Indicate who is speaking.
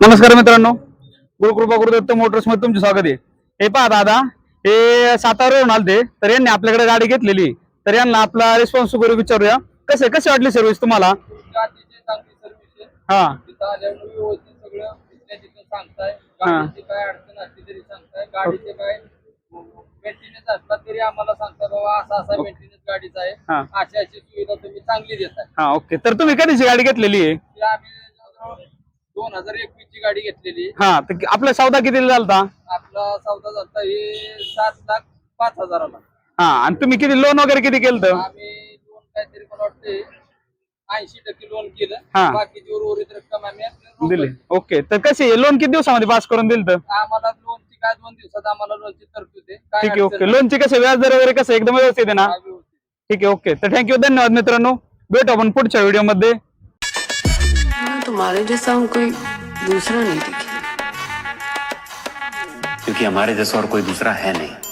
Speaker 1: नमस्कार मित्रांनो. गुरुकृपा गुरुदत्त मोटर्समध्ये तुमचे स्वागत आहे. हे पहा दादा हे सातारावरून आलते तर यांनी आपल्याकडे गाडी घेतलेली तर यांना आपला रिस्पॉन्स वगैरे विचारूया. कसे कशी वाटली सर्व्हिस तुम्हाला? हा.
Speaker 2: तिथं आल्यामुळे व्यवस्थित सगळं तिथल्या तिथं सांगताय. गाडीची काय अडचण असली तरी सांगताय. गाडीचे काय मेंटेनन्स असला तरी आम्हाला सांगता बाबा असा असा मेंटेनन्स गाडीचा
Speaker 1: हा.
Speaker 2: आहे अशी अशी सुविधा तुम्ही चांगली देताय.
Speaker 1: हा ओके. तर तुम्ही कधीची गाडी घेतलेली आहे?
Speaker 2: ती आम्ही जवळजवळ दोन हजार एकवीस ची गाडी घेतलेली.
Speaker 1: हा तर आपला सौदा किती झालता?
Speaker 2: आपला सौदा झाला हे सात लाख पाच हजाराला.
Speaker 1: हा आणि तुम्ही किती लोन वगैरे किती केलं
Speaker 2: आम्ही लोन काहीतरी मला वाटते ऐंशी टक्के लोन
Speaker 1: हा.
Speaker 2: केलं बाकीची उर्वरित रक्कम आम्ही
Speaker 1: दिले.
Speaker 2: रोख
Speaker 1: ओके तर कसे लोन किती दिवसामध्ये पास करून दिलं तर
Speaker 2: आम्हाला लोनची काय दोन दिवसात आम्हाला लोनची तरतूद आहे.
Speaker 1: ठीक आहे ओके. लोनचे कसे व्याज दर वगैरे कसं एकदम व्यवस्थित आहे ना. ठीक आहे ओके. तर थँक्यू धन्यवाद मित्रांनो. भेटू आपण पुढच्या व्हिडिओमध्ये
Speaker 3: तुम्हारे जैसा हम कोई दूसरा नहीं दिखेगा।
Speaker 4: क्योंकि हमारे जैसा और कोई दूसरा है नहीं।